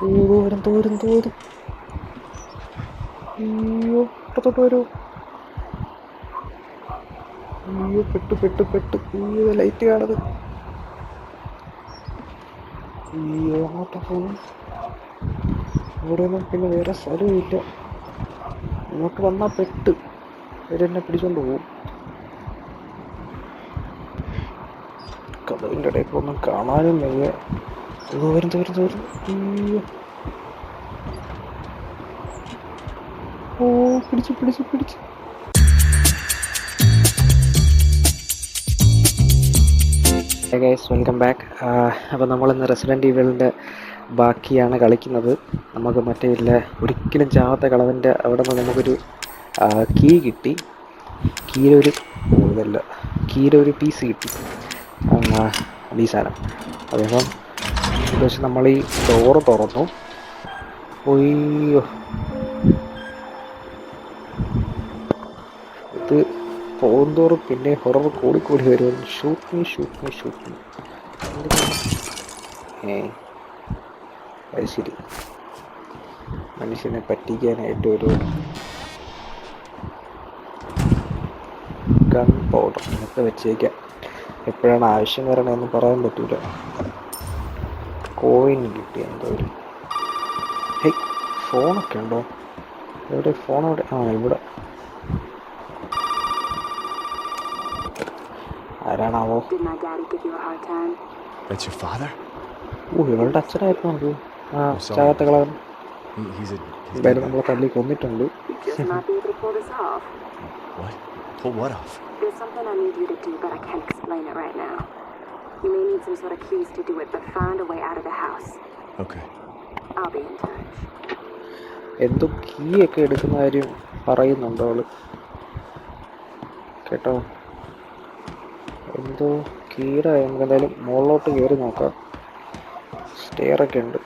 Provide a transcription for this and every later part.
ദൂരം ദൂരം ദൂരം. അയ്യോ വരൂ. അയ്യോ പെട്ടു പെട്ടു പെട്ടു. അയ്യോ ലൈറ്റ് കാണത് അയ്യോ അങ്ങോട്ടാ പോകും ഇവിടെ ഒന്നും പിന്നെ വേറെ സ്ഥലവും ഇല്ല ഇങ്ങോട്ട് വന്നാൽ പെട്ട് ഇവരെന്നെ പിടിച്ചോണ്ട് പോകും കഥവിന്റെ ഇടയിൽ ഒന്നും കാണാനും വയ്യ. ദൂരം ദൂരം അയ്യോ. ഓ പിടിച്ചു പിടിച്ചു പിടിച്ചു. ഗൈസ് വെൽക്കം ബാക്ക് അപ്പോൾ നമ്മളിന്ന് റെസിഡന്റ് ഈവലിന്റെ ബാക്കിയാണ് കളിക്കുന്നത്. നമുക്ക് മറ്റേ ഇല്ല ഒരിക്കലും ചാവാത്ത കളവന്റെ അവിടെ നിന്ന് നമുക്കൊരു കീ കിട്ടി. കീരൊരു ഇതല്ല. കീരൊരു പീസ് കിട്ടി. ഈ സാധനം. അദ്ദേഹം വെച്ച് നമ്മൾ ഈ ഡോറ് തുറന്നു. ഇത് പോകുന്തോറും പിന്നെ ഹൊറർ കൂടിക്കൂടി വരും. Shoot me shoot me shoot me ഏ. അത് ശരി. മനുഷ്യനെ പറ്റിക്കാനായിട്ട് ഒരു ഗൺ പൗഡർ ഒക്കെ വെച്ചേക്കാം. എപ്പോഴാണ് ആവശ്യം വരണമെന്ന് പറയാൻ പറ്റൂല. കോയിൻ കിട്ടി എന്തോ ഒരു. ഹേയ് ഫോണൊക്കെ ഉണ്ടോ? എവിടെ ഫോൺ എവിടെ? ആ ഇവിടെ. ആരാണാവോ? ഓ ഇവളുടെ അച്ഛനായിരുന്നു നമുക്ക് ആ ചായത്തെ കളവൻ എന്തായാലും നമ്മളെ തല്ലി കൊന്നിട്ടുണ്ട്. What? Pull what off? There's something I need you to do, but I can't explain it. You may need some sort of keys to do it, but find a way out of the house. Okay. I'll be in touch. എന്തോ key ഒക്കെ എടുക്കുന്ന കാര്യം പറയുന്നുണ്ട് അവൾ കേട്ടോ എന്തോ കീയുടെ നമുക്ക് എന്തായാലും മുകളിലോട്ട് കയറി നോക്കാം സ്റ്റെയർ ഒക്കെ ഉണ്ട്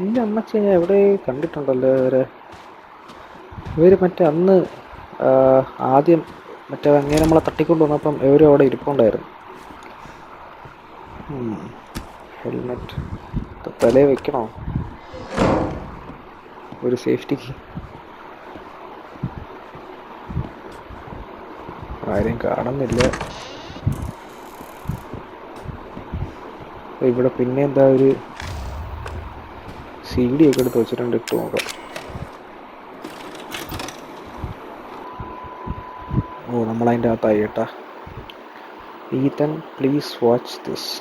ഇല്ല അമ്മച്ചി ഞാൻ എവിടെ കണ്ടിട്ടുണ്ടല്ലോ ഇവരെ ഇവർ മറ്റേ അന്ന് ആദ്യം മറ്റേ അങ്ങനെ നമ്മളെ തട്ടിക്കൊണ്ട് വന്നപ്പം എവരും അവിടെ ഇരിപ്പുണ്ടായിരുന്നു. ഹെൽമെറ്റ് തലേ വെക്കണോ? ഒരു സേഫ്റ്റിക്ക് ആരെയും കാണുന്നില്ല. ഇവിടെ പിന്നെ എന്താ ഒരു സി ഡി ഒക്കെ എടുത്ത് വെച്ചിട്ടുണ്ട് ഇട്ട് നോക്കാം. ഓ നമ്മളതിൻ്റെ അകത്തായി കേട്ടാ Ethan please watch this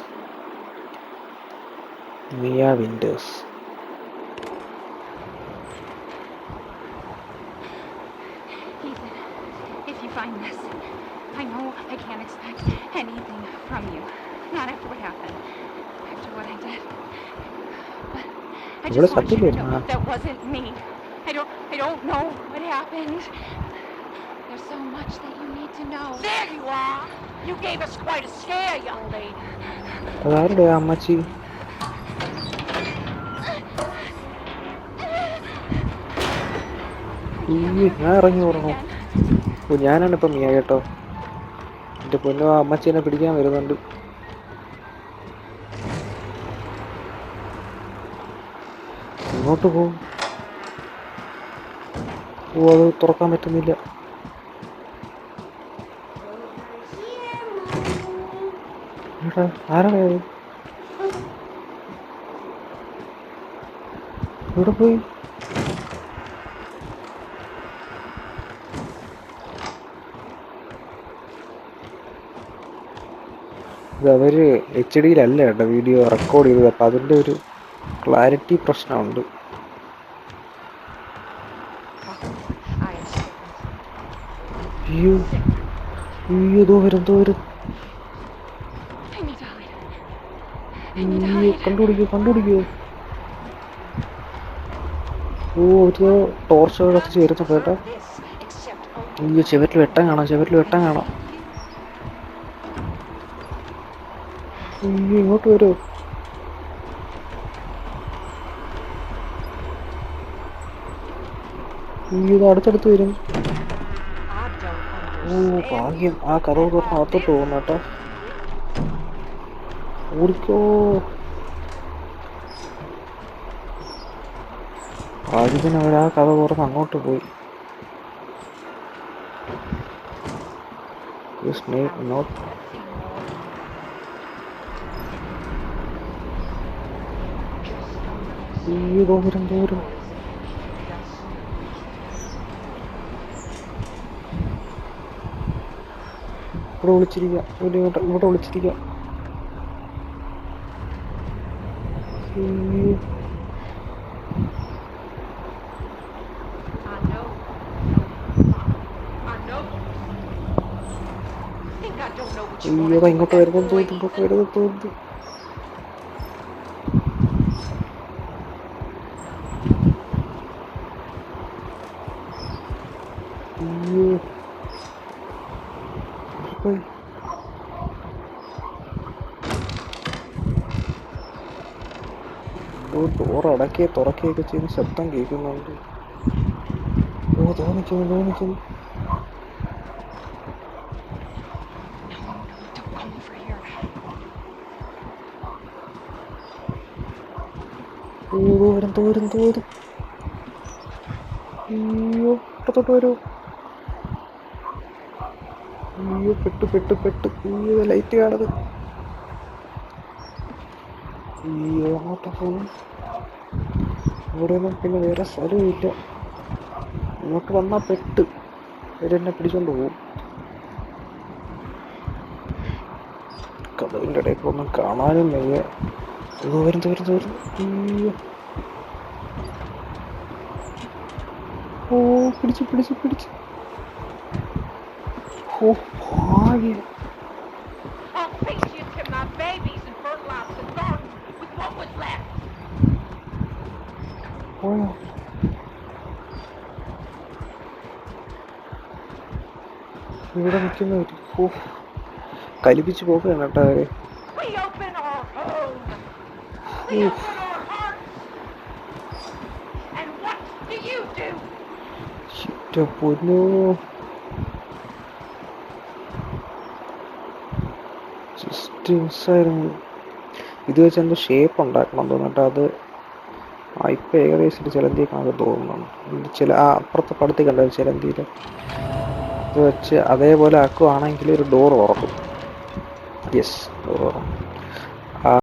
Mia Winders Ethan, if you find this, I know I can't expect anything from you. Not after what happened. After what I did. But I ഇവിടെ just want you to സത്യമില്ലേ? know ആ. that wasn't me. I don't I don't know what happened. There's so much that you need to know. There you are. You gave us quite a scare, young lady. അതാരുടെ അമ്മച്ചി ഈ ഞാൻ ഇറങ്ങി പറഞ്ഞു ഓ ഞാനാണ് ഇപ്പം മിയ കേട്ടോ എന്റെ പൊന്നു ആ അമ്മച്ചീനെ പിടിക്കാൻ വരുന്നുണ്ട് ഇങ്ങോട്ട് പോകും ഓ അത് തുറക്കാൻ പറ്റുന്നില്ല എടാ ആരാണ് ഇവിടെ പോയി? ഇത് അവർ എച്ച് ഡിയിലല്ല കേട്ടോ വീഡിയോ റെക്കോർഡ് ചെയ്തത്. അപ്പൊ അതിന്റെ ഒരു ക്ലാരിറ്റി പ്രശ്നമുണ്ട്. അയ്യോ. അയ്യോ ദോ വരും ദോ വരും I need to hide. I need to കണ്ടുപിടിക്കൂ കണ്ടുപിടിക്കൂ. ഓ ഇത് ടോർച്ച് കത്തിച്ച് വരുന്ന കേട്ടോ അയ്യോ ചെവരിൽ വെട്ടം കാണാം ചെവരിൽ വെട്ടം കാണാം. അയ്യോ ഇങ്ങോട്ട് വരൂ. അയ്യോ ഇത് അടുത്തടുത്ത് വരും. ഓ. ഭാഗ്യം. ആ കഥ തുറന്ന് അകത്തോട്ട് പോകുന്നു കേട്ടോ. ഓടിക്കോ. ആദ്യത്തിന് അവരാ കഥ തുറന്ന് അങ്ങോട്ട് പോയി. സ്നേക് നോട്ട് ഈ ദൂരം ദൂരം. ഇവിടെ വിളിച്ചിരിക്കുക ഇവിടെ ഇവിടെ വിളിച്ചിരിക്കുക അയ്യോ I know. I know. Think I don't know what you want അയ്യോടാ to do ഇങ്ങോട്ട് with വരുന്നത് that boy, തോന്നുന്നു ഇങ്ങോട്ട് വരുന്നത് തോന്നുന്നു അയ്യോ ഇവിടെ പോയി ഓ ഡോർ അടക്കുകയോ തുറക്കുകയൊക്കെ ചെയ്ത് ശബ്ദം കേൾക്കുന്നുണ്ട്. ഓ Don't come over ദൂരം വരൂ. പെട്ടു പെട്ടു പെട്ടു. ലൈറ്റ് കാണത് അയ്യോ അങ്ങോട്ട് പോകും ഇവിടെ ഒന്നും പിന്നെ വേറെ സ്ഥലമില്ല നമുക്ക് വന്നാൽ പെട്ട്. ഇവരെന്നെ പിടിച്ചോണ്ട് പോകും കഥവിന്റെ ഇടയിൽ ഒന്നും കാണാനും വയ്യ. തോരും തോരും തോരും ഓ പിടിച്ചു പിടിച്ചു പിടിച്ചു. ഓ ഭാഗ്യം. പോയോ ഇവിടെ നിൽക്കുന്നവര് ഓ കലിപ്പിച്ച് പോവുകയാണ് കേട്ടോ ഇത് വെച്ച് എന്തോ ഷേപ്പ് ഉണ്ടാക്കണം തോന്നിട്ട് അത് ഇപ്പം ഏകദേശം ഒരു ചിലന്തി കാണാൻ തോന്നുന്നു ചില ആ അപ്പുറത്തെ പടത്തിൽ കണ്ട ഒരു ചിലന്തിയിൽ വെച്ച് അതേപോലെ ആക്കുവാണെങ്കിൽ ഒരു ഡോർ തുറക്കും. യെസ് ഡോർ തുറക്കും.